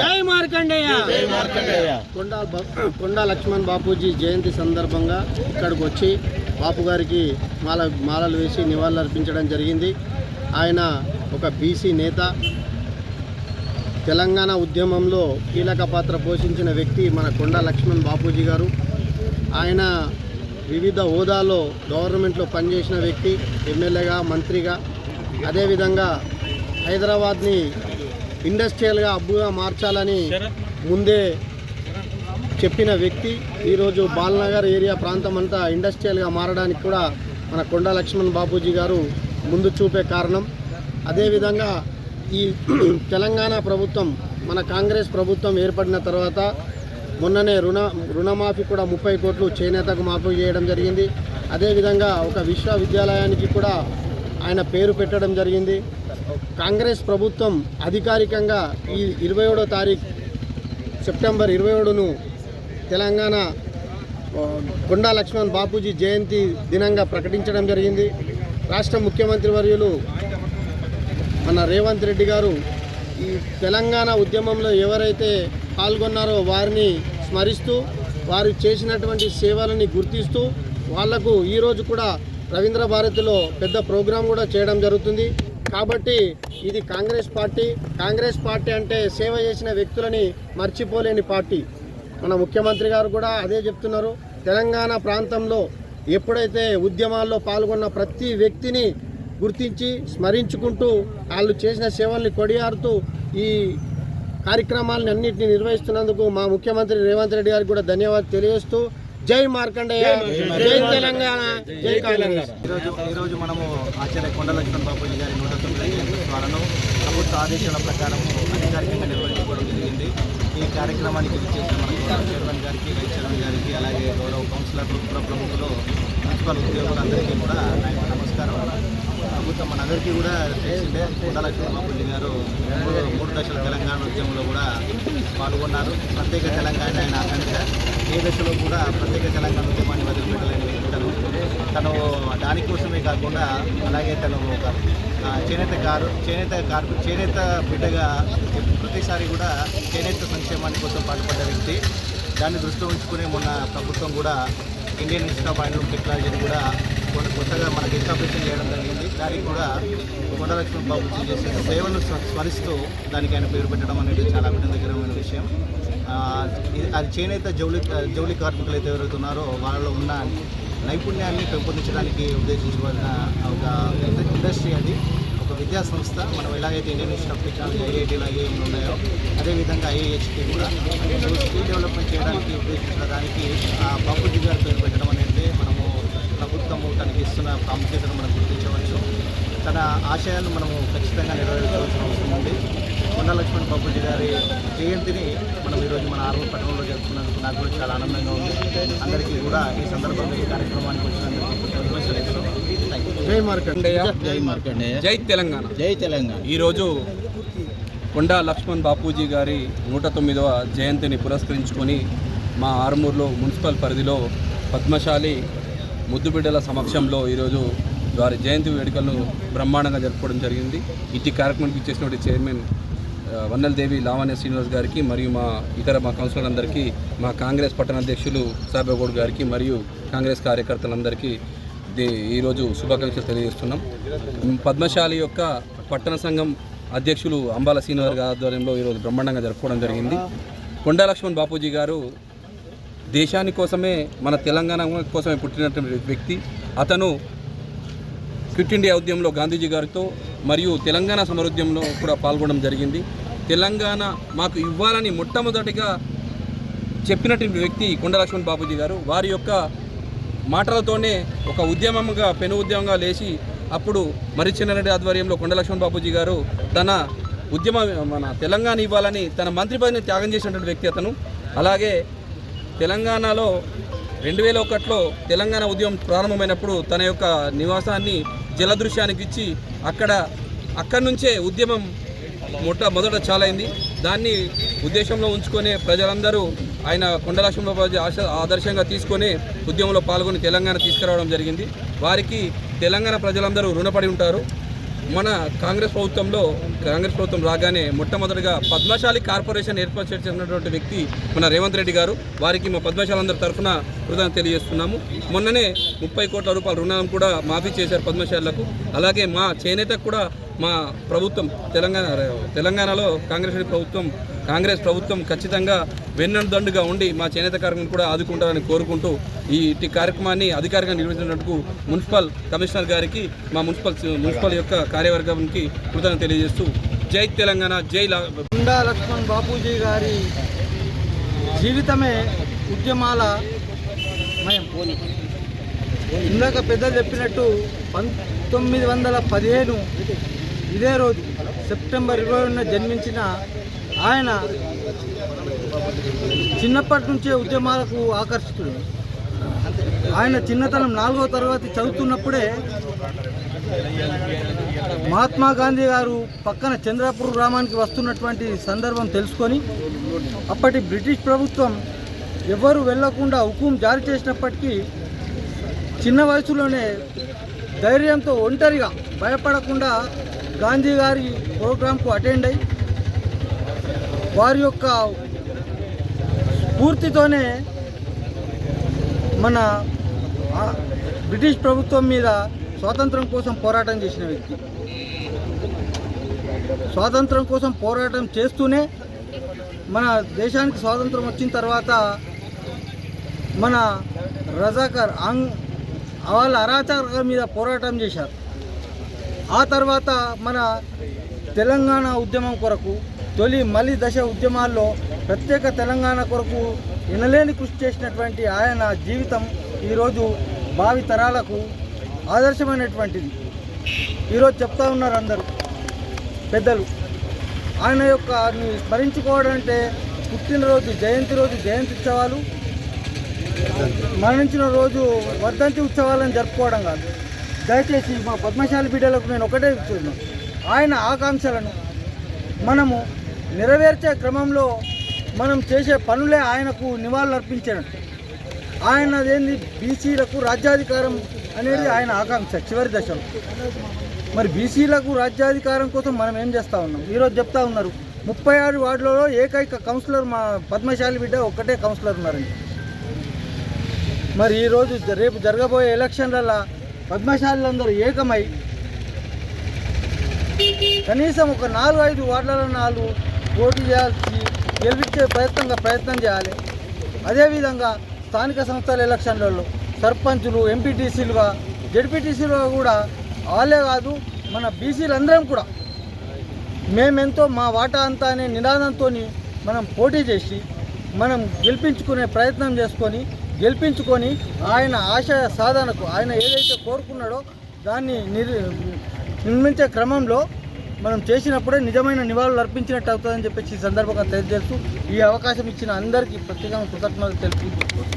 జై మార్కండేయ. కొండా లక్ష్మణ్ బాపూజీ జయంతి సందర్భంగా ఇక్కడికి వచ్చి బాపు గారికి మాల మాలలు వేసి నివాళులు అర్పించడం జరిగింది. ఆయన ఒక బీసీ నేత. తెలంగాణ ఉద్యమంలో కీలక పాత్ర పోషించిన వ్యక్తి మన కొండా లక్ష్మణ్ బాపూజీ గారు. ఆయన వివిధ హోదాలో గవర్నమెంట్లో పనిచేసిన వ్యక్తి ఎమ్మెల్యేగా మంత్రిగా అదేవిధంగా హైదరాబాద్ని ఇండస్ట్రియల్గా అబ్బుగా మార్చాలని ముందే చెప్పిన వ్యక్తి ఈరోజు బాలనగర్ ఏరియా ప్రాంతం అంతా ఇండస్ట్రియల్గా మారడానికి కూడా మన కొండా లక్ష్మణ్ బాబూజీ గారు ముందు చూపే కారణం. అదేవిధంగా ఈ తెలంగాణ ప్రభుత్వం మన కాంగ్రెస్ ప్రభుత్వం ఏర్పడిన తర్వాత మొన్ననే రుణ రుణమాఫీ కూడా ముప్పై కోట్లు చేనేతకు మాఫీ చేయడం జరిగింది. అదేవిధంగా ఒక విశ్వవిద్యాలయానికి కూడా ఆయన పేరు పెట్టడం జరిగింది. కాంగ్రెస్ ప్రభుత్వం అధికారికంగా ఈ ఇరవై ఏడో తారీఖు సెప్టెంబర్ ఇరవై ఏడును తెలంగాణ ఆ, కొండా లక్ష్మణ్ బాపూజీ జయంతి దినంగా ప్రకటించడం జరిగింది. రాష్ట్ర ముఖ్యమంత్రి వర్యులు మన రేవంత్ రెడ్డి గారు ఈ తెలంగాణ ఉద్యమంలో ఎవరైతే పాల్గొన్నారో వారిని స్మరిస్తూ వారు చేసినటువంటి సేవలని గుర్తిస్తూ వాళ్ళకు ఈరోజు కూడా రవీంద్ర భారతిలో పెద్ద ప్రోగ్రాం కూడా చేయడం జరుగుతుంది. కాబట్టి ఇది కాంగ్రెస్ పార్టీ. కాంగ్రెస్ పార్టీ అంటే సేవ చేసిన వ్యక్తులని మర్చిపోలేని పార్టీ. మన ముఖ్యమంత్రి గారు కూడా అదే చెప్తున్నారు. తెలంగాణ ప్రాంతంలో ఎప్పుడైతే ఉద్యమాల్లో పాల్గొన్న ప్రతి వ్యక్తిని గుర్తించి స్మరించుకుంటూ వాళ్ళు చేసిన సేవల్ని కొడియారుతూ ఈ కార్యక్రమాలను అన్నింటినీ నిర్వహిస్తున్నందుకు మా ముఖ్యమంత్రి రేవంత్ రెడ్డి గారికి కూడా ధన్యవాదాలు తెలియజేస్తూ జై మార్కండేయ జై తెలంగాణ జై కాంగ్రెస్. ఈరోజు ఈరోజు మనము ఆచార్య కొండ లక్ష్మణ్ బాపూజీ గారి నూట తొమ్మిది జయంతి స్మరణను ప్రభుత్వ ఆదేశాల ప్రకారం అధికారికంగా నిర్వహించుకోవడం జరిగింది. ఈ కార్యక్రమానికి విచ్చేసిన మన చైర్మన్ గారికి వైస్ చైర్మన్ గారికి అలాగే గౌరవ కౌన్సిలర్ పుర ప్రముఖులు మున్సిపల్ ఉద్యోగులందరికీ కూడా నమస్కారం. ప్రభుత్వం మనందరికీ కూడా తెలిసిందే కొండల లక్ష్మణ్ గారు మూడు మూడు దశల తెలంగాణ ఉద్యమంలో కూడా పాల్గొన్నారు. ప్రత్యేక తెలంగాణ ఆయన ఆకాంక్ష ఏ దశలో కూడా ప్రత్యేక తెలంగాణ ఉద్యమాన్ని వదిలిపెట్టలేని వ్యక్తి తను తను దానికోసమే కాకుండా అలాగే తను ఒక చేనేత కారు చేనేత కార్మి చేనేత బిడ్డగా ప్రతిసారి కూడా చేనేత సంక్షేమాన్ని కోసం పాటుపడ్డ వ్యక్తి. దాన్ని దృష్టిలో ఉంచుకుని మొన్న ప్రభుత్వం కూడా ఇండియన్ ఇన్స్టిట్యూట్ ఆఫ్ హ్యాండ్లూమ్ టెక్నాలజీని కూడా కొత్తగా మనకి ఎస్టాబ్లిష్ చేయడం జరిగింది. దానికి కూడా కొండలక్ష్మణ్ బాబు చేసిన సేవలను స్మరిస్తూ దానికి ఆయన పేరు పెట్టడం అనేది చాలా అభినందకరమైన విషయం. అది చేనేత జౌలి జౌలి కార్మికులు అయితే ఎవరైతే ఉన్నారో వాళ్ళలో ఉన్న నైపుణ్యాన్ని పెంపొందించడానికి ఉద్దేశించబడిన ఒక ఇండస్ట్రీ అది. ఒక విద్యా సంస్థ. మనం ఎలాగైతే ఇండియన్ ఇన్స్టిట్యూట్ ఆఫ్ టెక్నాలజీ ఐఐటీలు ఐఏఎంలు ఉన్నాయో అదేవిధంగా ఐఏహెచ్టీ కూడా. స్కిల్ డెవలప్మెంట్ చేయడానికి ఉద్దేశించిన దానికి ఆ బాపూజీ పేరు పెట్టడం ప్రభుత్వము తనకి ఇస్తున్న ప్రాముఖ్యతను మనం గుర్తించవచ్చు. తన ఆశయాలను మనము ఖచ్చితంగా నెరవేర్చవలసిన అవసరం ఉంది. కొండ లక్ష్మణ్ బాపూజీ గారి జయంతిని మనం ఈరోజు మన ఆర్మూర్ పట్టణంలో జరుపుకున్నందుకు నాకు కూడా చాలా ఆనందంగా ఉంది. అందరికీ కూడా ఈ సందర్భంగా ఈ కార్యక్రమానికి వచ్చినందుకు జై మార్కండేయ. జై మార్కండేయ. జై తెలంగాణ. జై తెలంగాణ. ఈరోజు కొండా లక్ష్మణ్ బాపూజీ గారి నూట తొమ్మిదవ జయంతిని పురస్కరించుకొని మా ఆరుమూరులో మున్సిపల్ పరిధిలో పద్మశాలి ముద్దుబిడ్డల సమక్షంలో ఈరోజు వారి జయంతి వేడుకలను బ్రహ్మాండంగా జరుపుకోవడం జరిగింది. ఇటు కార్యక్రమానికి ఇచ్చేసినటువంటి చైర్మన్ ఆ, వన్నెలదేవి లావణ్య శ్రీనివాస్ గారికి మరియు మా ఇతర మా కౌన్సిలర్ అందరికీ మా కాంగ్రెస్ పట్టణ అధ్యక్షులు సాబేగౌడ్ గారికి మరియు కాంగ్రెస్ కార్యకర్తలందరికీ ఈరోజు శుభాకాంక్షలు తెలియజేస్తున్నాం. పద్మశాలి యొక్క పట్టణ సంఘం అధ్యక్షులు అంబాల శ్రీనివాస్ గారి ఆధ్వర్యంలో ఈరోజు బ్రహ్మాండంగా జరుపుకోవడం జరిగింది. కొండా లక్ష్మణ్ బాపూజీ గారు దేశాని కోసమే మన తెలంగాణ కోసమే పుట్టినటువంటి వ్యక్తి. అతను క్విట్ ఇండియా ఉద్యమంలో గాంధీజీ గారితో మరియు తెలంగాణ సమరుద్యంలో కూడా పాల్గొనడం జరిగింది. తెలంగాణ మాకు ఇవ్వాలని మొట్టమొదటిగా చెప్పినటువంటి వ్యక్తి కొండ లక్ష్మణ్ బాపూజీ గారు. వారి యొక్క మాటలతోనే ఒక ఉద్యమంగా పెను ఉద్యమంగా లేచి అప్పుడు మరిచినారెడ్డి ఆధ్వర్యంలో కొండ లక్ష్మణ్ బాపూజీ గారు తన ఉద్యమ మన తెలంగాణ ఇవ్వాలని తన మంత్రి పదవిని త్యాగం చేసినటువంటి వ్యక్తి అతను. అలాగే తెలంగాణలో రెండు వేల ఒకటిలో తెలంగాణ ఉద్యమం ప్రారంభమైనప్పుడు తన యొక్క నివాసాన్ని జలదృశ్యానికి ఇచ్చి అక్కడ అక్కడి నుంచే ఉద్యమం మొట్ట మొదట చాలైంది. దాన్ని ఉద్దేశంలో ఉంచుకొని ప్రజలందరూ ఆయన కొండ ఆశ ఆదర్శంగా తీసుకొని ఉద్యమంలో పాల్గొని తెలంగాణ తీసుకురావడం జరిగింది. వారికి తెలంగాణ ప్రజలందరూ రుణపడి ఉంటారు. మన కాంగ్రెస్ ప్రభుత్వంలో కాంగ్రెస్ ప్రభుత్వం రాగానే మొట్టమొదటిగా పద్మశాలి కార్పొరేషన్ ఏర్పాటు చేసినటువంటి వ్యక్తి మన రేవంత్ రెడ్డి గారు. వారికి మా పద్మశాలందరి తరఫున కృతజ్ఞత తెలియజేస్తున్నాము. మొన్ననే ముప్పై కోట్ల రూపాయల రుణం కూడా మాఫీ చేశారు పద్మశాలకు. అలాగే మా చేనేతకు కూడా మా ప్రభుత్వం తెలంగాణ తెలంగాణలో కాంగ్రెస్ ప్రభుత్వం కాంగ్రెస్ ప్రభుత్వం ఖచ్చితంగా వెన్నందండుగా ఉండి మా చేనేత కార్మికులను కూడా ఆదుకుంటారని కోరుకుంటూ ఈ ఇట్టి కార్యక్రమాన్ని అధికారికంగా నిర్వహించినందుకు మున్సిపల్ కమిషనర్ గారికి మా మున్సిపల్ మున్సిపల్ యొక్క కార్యవర్గానికి కృతజ్ఞత తెలియజేస్తూ జై తెలంగాణ జై గుండా లక్ష్మణ్ బాపూజీ గారి జీవితమే ఉద్యమాల మయం. ఇందాక పెద్దలు చెప్పినట్టు పంతొమ్మిది వందల పదిహేను ఇదే రోజు సెప్టెంబర్ ఇరవై జన్మించిన ఆయన చిన్నప్పటి నుంచే ఉద్యమాలకు ఆకర్షితుడు. ఆయన చిన్నతనం నాలుగో తరగతి చదువుతున్నప్పుడే మహాత్మా గాంధీ గారు పక్కన చంద్రపూర్ గ్రామానికి వస్తున్నటువంటి సందర్భం తెలుసుకొని అప్పటి బ్రిటిష్ ప్రభుత్వం ఎవరు వెళ్ళకుండా హుకుం జారీ చేసినప్పటికీ చిన్న వయసులోనే ధైర్యంతో ఒంటరిగా భయపడకుండా గాంధీ గారి ప్రోగ్రాంకు అటెండ్ అయ్యి వారి యొక్క స్ఫూర్తితోనే మన బ్రిటిష్ ప్రభుత్వం మీద స్వాతంత్రం కోసం పోరాటం చేసిన వ్యక్తి. స్వాతంత్రం కోసం పోరాటం చేస్తూనే మన దేశానికి స్వాతంత్రం వచ్చిన తర్వాత మన రజాకర్ ఆంగ్ వాళ్ళ అరాచకం మీద పోరాటం చేశారు. ఆ తర్వాత మన తెలంగాణ ఉద్యమం కొరకు తొలి మలి దశ ఉద్యమాల్లో ప్రత్యేక తెలంగాణ కొరకు వినలేని కృషి చేసినటువంటి ఆయన జీవితం ఈరోజు భావి తరాలకు ఆదర్శమైనటువంటిది. ఈరోజు చెప్తా ఉన్నారు అందరూ పెద్దలు. ఆయన యొక్క స్మరించుకోవడం అంటే పుట్టినరోజు జయంతి రోజు జయంతి ఉత్సవాలు మరణించిన రోజు వర్ధంతి ఉత్సవాలను జరుపుకోవడం కాదు. దయచేసి మా పద్మశాలి బిడ్డలకు నేను ఒకటే చెప్తున్నాను. ఆయన ఆకాంక్షలను మనము నెరవేర్చే క్రమంలో మనం చేసే పనులే ఆయనకు నివాళులు అర్పించడం ఆయన బీసీలకు రాజ్యాధికారం అనేది ఆయన ఆకాంక్ష చివరి దశలో మరి బీసీలకు రాజ్యాధికారం కోసం మనం ఏం చేస్తూ ఉన్నాం? ఈరోజు చెప్తా ఉన్నారు ముప్పై ఆరు వార్డులలో ఏకైక కౌన్సిలర్ మా పద్మశాలి బిడ్డ ఒక్కటే కౌన్సిలర్ ఉన్నారండి. మరి ఈరోజు రేపు జరగబోయే ఎలక్షన్లలో పద్మశాలందరూ ఏకమై కనీసం ఒక నాలుగు ఐదు వార్డులలో నాలుగు పోటీ చేయాల్సి గెలిపించే ప్రయత్నంగా ప్రయత్నం చేయాలి. అదేవిధంగా స్థానిక సంస్థల ఎలక్షన్లలో సర్పంచులు ఎంపీటీసీలుగా జడ్పీటీసీలుగా కూడా వాళ్ళే కాదు మన బీసీలందరం కూడా మేమెంతో మా వాటా అంతా అనే నినాదంతో మనం పోటీ చేసి మనం గెలిపించుకునే ప్రయత్నం చేసుకొని గెలిపించుకొని ఆయన ఆశయ సాధనకు ఆయన ఏదైతే కోరుకున్నాడో దాన్ని నిర్మించే క్రమంలో మనం చేసినప్పుడే నిజమైన నివాళులు అర్పించినట్టు అవుతుందని చెప్పేసి ఈ సందర్భంగా తెలియజేస్తూ ఈ అవకాశం ఇచ్చిన అందరికీ ప్రత్యేకంగా కృతజ్ఞతలు తెలుపు